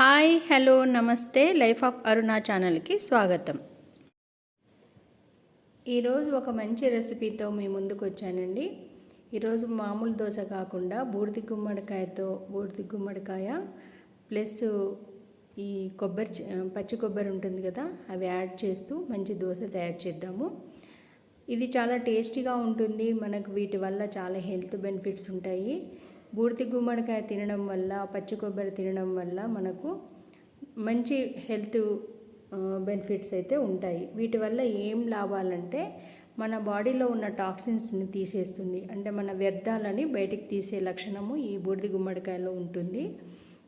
Hi hello నమస్తే life of Aruna ఛానల్కి స్వాగతం. ఈరోజు ఒక మంచి రెసిపీతో మీ ముందుకు వచ్చానండి. ఈరోజు మామూలు దోశ కాకుండా బూడిది గుమ్మడికాయతో బూడిది గుమ్మడికాయ ప్లస్ ఈ కొబ్బరి పచ్చి కొబ్బరి ఉంటుంది కదా అవి యాడ్ చేస్తూ మంచి దోశ తయారు చేద్దాము. ఇది చాలా టేస్టీగా ఉంటుంది మనకు వీటి వల్ల చాలా హెల్త్ బెనిఫిట్స్ ఉంటాయి. బూడిది గుమ్మడికాయ తినడం వల్ల పచ్చి కొబ్బరి తినడం వల్ల మనకు మంచి హెల్త్ బెనిఫిట్స్ అయితే ఉంటాయి. వీటి వల్ల ఏం లాభాలంటే మన బాడీలో ఉన్న టాక్సిన్స్ని తీసేస్తుంది. అంటే మన వ్యర్థాలని బయటికి తీసే లక్షణము ఈ బూడిది గుమ్మడికాయలో ఉంటుంది.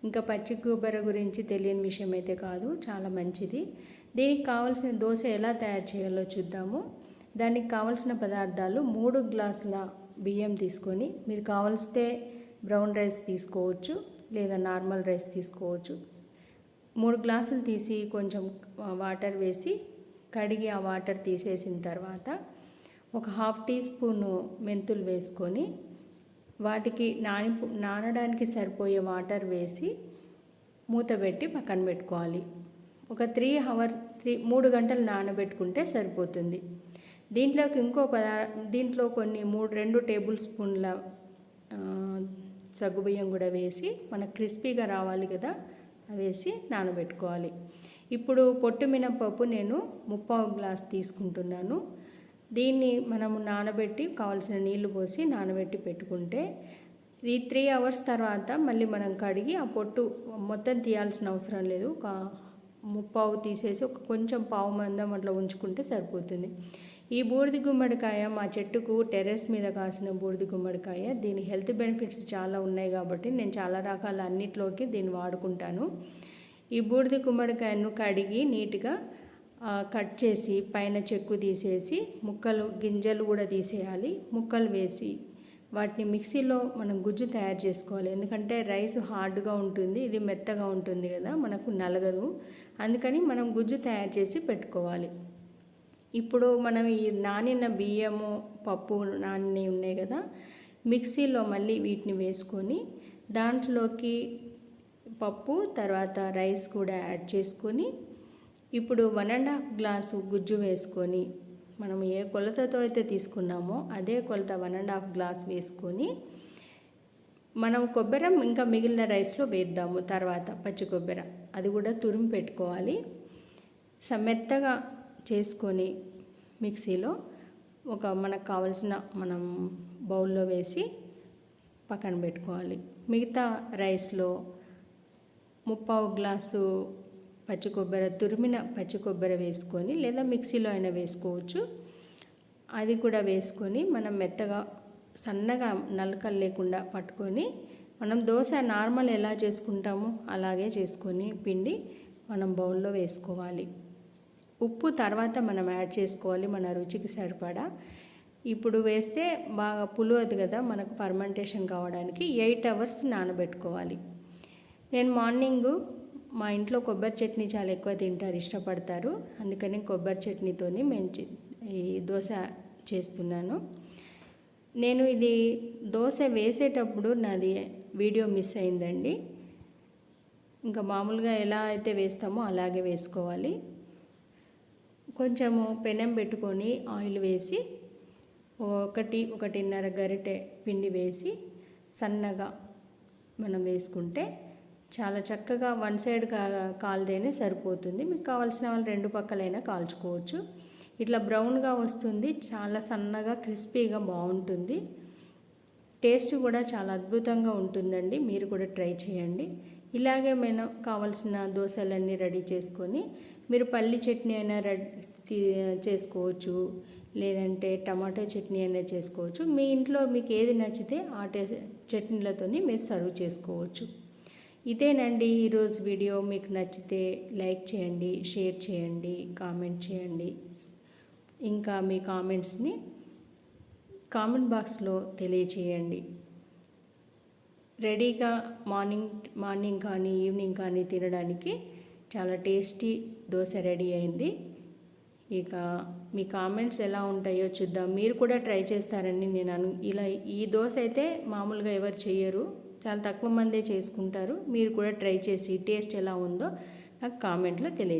ఇంకా పచ్చి కొబ్బరి గురించి తెలియని విషయం అయితే కాదు చాలా మంచిది. దీనికి కావాల్సిన దోశ ఎలా తయారు చేయాలో చూద్దాము. దానికి కావాల్సిన పదార్థాలు మూడు గ్లాసుల బియ్యం తీసుకొని మీరు కావలిస్తే బ్రౌన్ రైస్ తీసుకోవచ్చు లేదా నార్మల్ రైస్ తీసుకోవచ్చు. మూడు గ్లాసులు తీసి కొంచెం వాటర్ వేసి కడిగి ఆ వాటర్ తీసేసిన తర్వాత ఒక హాఫ్ టీ స్పూను మెంతులు వేసుకొని వాటికి నాని నానడానికి సరిపోయే వాటర్ వేసి మూత పెట్టి పక్కన పెట్టుకోవాలి. ఒక త్రీ అవర్ త్రీ మూడు గంటలు నానబెట్టుకుంటే సరిపోతుంది. దీంట్లోకి ఇంకో పదా దీంట్లో కొన్ని మూడు రెండు టేబుల్ స్పూన్ల సగ్గుబియ్యం కూడా వేసి మనకు క్రిస్పీగా రావాలి కదా వేసి నానబెట్టుకోవాలి. ఇప్పుడు పొట్టు మినపప్పు నేను ముప్పావు గ్లాస్ తీసుకుంటున్నాను. దీన్ని మనము నానబెట్టి కావాల్సిన నీళ్ళు పోసి నానబెట్టి పెట్టుకుంటే ఈ త్రీ అవర్స్ తర్వాత మళ్ళీ మనం కడిగి ఆ పొట్టు మొత్తం తీయాల్సిన అవసరం లేదు. ఒక ముప్పావు తీసేసి ఒక కొంచెం పావు మందం అట్లా ఉంచుకుంటే సరిపోతుంది. ఈ బూడిద గుమ్మడికాయ మా చెట్టుకు టెర్రస్ మీద కాసిన బూడిద గుమ్మడికాయ. దీని హెల్త్ బెనిఫిట్స్ చాలా ఉన్నాయి కాబట్టి నేను చాలా రకాల అన్నిట్లోకి దీన్ని వాడుకుంటాను. ఈ బూడిద గుమ్మడికాయను కడిగి నీట్గా కట్ చేసి పైన చెక్కు తీసేసి ముక్కలు గింజలు కూడా తీసేయాలి. ముక్కలు వేసి వాటిని మిక్సీలో మనం గుజ్జు తయారు చేసుకోవాలి. ఎందుకంటే రైస్ హార్డ్గా ఉంటుంది ఇది మెత్తగా ఉంటుంది కదా మనకు నలగదు. అందుకని మనం గుజ్జు తయారు చేసి పెట్టుకోవాలి. ఇప్పుడు మనం ఈ నానిన బియ్యము పప్పు నాని ఉన్నాయి కదా మిక్సీలో మళ్ళీ వీటిని వేసుకొని దాంట్లోకి పప్పు తర్వాత రైస్ కూడా యాడ్ చేసుకొని ఇప్పుడు వన్ అండ్ హాఫ్ గ్లాసు గుజ్జు వేసుకొని మనం ఏ కొలతతో అయితే తీసుకున్నామో అదే కొలత వన్ అండ్ హాఫ్ గ్లాస్ వేసుకొని మనం కొబ్బరం ఇంకా మిగిలిన రైస్లో వేద్దాము తర్వాత పచ్చి కొబ్బరి. అది కూడా తురుము పెట్టుకోవాలి. సమెత్తగా చేసుకొని మిక్సీలో ఒక మనకు కావలసిన మనం బౌల్లో వేసి పక్కన పెట్టుకోవాలి. మిగతా రైస్లో ముప్పావు గ్లాసు పచ్చి కొబ్బరి తురిమిన పచ్చి కొబ్బరి వేసుకొని లేదా మిక్సీలో అయినా వేసుకోవచ్చు. అది కూడా వేసుకొని మనం మెత్తగా సన్నగా నలకలు లేకుండా పట్టుకొని మనం దోశ నార్మల్ ఎలా చేసుకుంటామో అలాగే చేసుకొని పిండి మనం బౌల్లో వేసుకోవాలి. ఉప్పు తర్వాత మనం యాడ్ చేసుకోవాలి మన రుచికి సరిపడా. ఇప్పుడు వేస్తే బాగా పులువదు కదా మనకు ఫర్మెంటేషన్ కావడానికి ఎయిట్ అవర్స్ నానబెట్టుకోవాలి. నేను మార్నింగ్ మా ఇంట్లో కొబ్బరి చట్నీ చాలా ఎక్కువ తింటారు ఇష్టపడతారు. అందుకని కొబ్బరి చట్నీతోని మేము ఈ దోశ చేస్తున్నాను. నేను ఇది దోశ వేసేటప్పుడు నాది వీడియో మిస్ అయిందండి. ఇంకా మామూలుగా ఎలా అయితే వేస్తామో అలాగే వేసుకోవాలి. కొంచెము పెనం పెట్టుకొని ఆయిల్ వేసి ఒకటి ఒకటిన్నర గరిటె పిండి వేసి సన్నగా మనం వేసుకుంటే చాలా చక్కగా వన్ సైడ్ కా కాలితేనే సరిపోతుంది. మీకు కావాల్సిన వాళ్ళు రెండు పక్కలైనా కాల్చుకోవచ్చు. ఇట్లా బ్రౌన్గా వస్తుంది చాలా సన్నగా క్రిస్పీగా బాగుంటుంది. టేస్ట్ కూడా చాలా అద్భుతంగా ఉంటుందండి. మీరు కూడా ట్రై చేయండి. ఇలాగే మేము కావాల్సిన దోశలన్నీ రెడీ చేసుకొని మీరు పల్లి చట్నీ అయినా రెడీ చేసుకోవచ్చు. లేదంటే టమాటో చట్నీ అయినా చేసుకోవచ్చు. మీ ఇంట్లో మీకు ఏది నచ్చితే ఆ టే చట్నీలతోని మీరు సర్వ్ చేసుకోవచ్చు. ఇదేనండి ఈరోజు వీడియో. మీకు నచ్చితే లైక్ చేయండి షేర్ చేయండి కామెంట్ చేయండి. ఇంకా మీ కామెంట్స్ని కామెంట్ బాక్స్లో తెలియచేయండి. రెడీగా మార్నింగ్ మార్నింగ్ కానీ ఈవినింగ్ కానీ తినడానికి చాలా టేస్టీ దోశ రెడీ అయింది. ఇక మీ కామెంట్స్ ఎలా ఉంటాయో చూద్దాం. మీరు కూడా ట్రై చేస్తారని నేను అను ఇలా ఈ దోశ అయితే మామూలుగా ఎవరు చేయరు చాలా తక్కువ మందే చేసుకుంటారు. మీరు కూడా ట్రై చేసి టేస్ట్ ఎలా ఉందో నాకు కామెంట్లో తెలియ